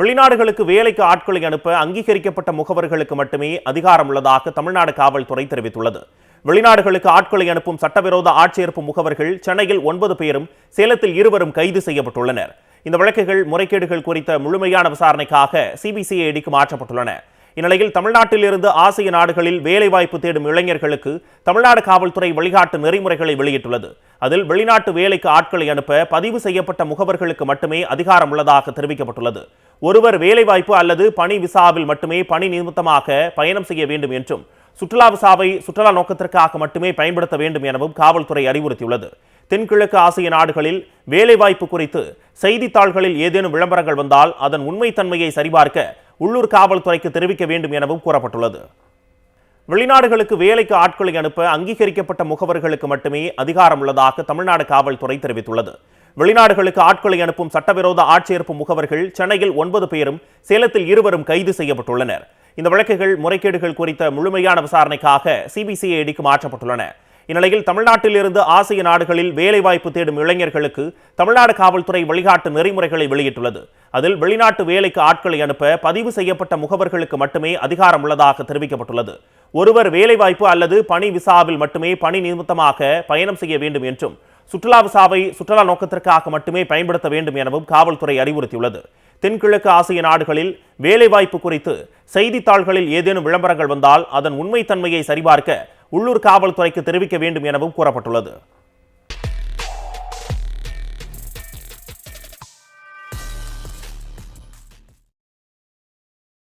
வெளிநாடுகளுக்கு வேலைக்கு ஆட்களை அனுப்ப அங்கீகரிக்கப்பட்ட முகவர்களுக்கு மட்டுமே அதிகாரம் உள்ளதாக தமிழ்நாடு காவல்துறை தெரிவித்துள்ளது. வெளிநாடுகளுக்கு ஆட்களை அனுப்பும் சட்டவிரோத ஆட்சேர்ப்பு முகவர்கள் சென்னையில் ஒன்பது பேரும் சேலத்தில் இருவரும் கைது செய்யப்பட்டுள்ளனர். இந்த வழக்குகள் முறைகேடுகள் குறித்த முழுமையான விசாரணைக்காக சிபிசிஐடிக்கு மாற்றப்பட்டுள்ளன. இந்நிலையில் தமிழ்நாட்டில் இருந்து ஆசிய நாடுகளில் வேலைவாய்ப்பு தேடும் இளைஞர்களுக்கு தமிழ்நாடு காவல்துறை வழிகாட்டு நெறிமுறைகளை வெளியிட்டுள்ளது. அதில் வெளிநாட்டு வேலைக்கு ஆட்களை அனுப்ப பதிவு செய்யப்பட்ட முகவர்களுக்கு மட்டுமே அதிகாரம் உள்ளதாக தெரிவிக்கப்பட்டுள்ளது. ஒருவர் வேலைவாய்ப்பு அல்லது பணி விசாவில் மட்டுமே பணி நிமித்தமாக பயணம் செய்ய வேண்டும் என்றும் சுற்றுலா விசாவை சுற்றுலா நோக்கத்திற்காக மட்டுமே பயன்படுத்த வேண்டும் எனவும் காவல்துறை அறிவுறுத்தியுள்ளது. தென்கிழக்கு ஆசிய நாடுகளில் வேலைவாய்ப்பு குறித்து செய்தித்தாள்களில் ஏதேனும் விளம்பரங்கள் வந்தால் அதன் உண்மைத்தன்மையை சரிபார்க்க உள்ளூர் காவல்துறைக்கு தெரிவிக்க வேண்டும் எனவும் கூறப்பட்டுள்ளது. வெளிநாடுகளுக்கு வேலைக்கு ஆட்களை அனுப்ப அங்கீகரிக்கப்பட்ட முகவர்களுக்கு மட்டுமே அதிகாரம் உள்ளதாக தமிழ்நாடு காவல்துறை தெரிவித்துள்ளது. வெளிநாடுகளுக்கு ஆட்களை அனுப்பும் சட்டவிரோத ஆட்சேர்ப்பு முகவர்கள் சென்னையில் ஒன்பது பேரும் சேலத்தில் இருவரும் கைது செய்யப்பட்டுள்ளனர். இந்த வழக்குகள் முறைகேடுகள் குறித்த முழுமையான விசாரணைக்காக சிபிசிஐடிக்கு மாற்றப்பட்டுள்ளன. இந்நிலையில் தமிழ்நாட்டில் இருந்து ஆசிய நாடுகளில் வேலைவாய்ப்பு தேடும் இளைஞர்களுக்கு தமிழ்நாடு காவல்துறை வழிகாட்டு நெறிமுறைகளை வெளியிட்டுள்ளது. அதில் வெளிநாட்டு வேலைக்கு ஆட்களை அனுப்ப பதிவு செய்யப்பட்ட முகவர்களுக்கு மட்டுமே அதிகாரம் உள்ளதாக தெரிவிக்கப்பட்டுள்ளது. ஒருவர் வேலைவாய்ப்பு அல்லது பணி விசாவில் மட்டுமே பணி நிமித்தமாக பயணம் செய்ய வேண்டும் என்றும் சுற்றுலா விசாவை சுற்றுலா நோக்கத்திற்காக மட்டுமே பயன்படுத்த வேண்டும் எனவும் காவல்துறை அறிவுறுத்தியுள்ளது. தென்கிழக்கு ஆசிய நாடுகளில் வேலைவாய்ப்பு குறித்து செய்தித்தாள்களில் ஏதேனும் விளம்பரங்கள் வந்தால் அதன் உண்மைத்தன்மையை சரிபார்க்க உள்ளூர் காவல்துறைக்கு தெரிவிக்க வேண்டும் எனவும் கூறப்பட்டுள்ளது.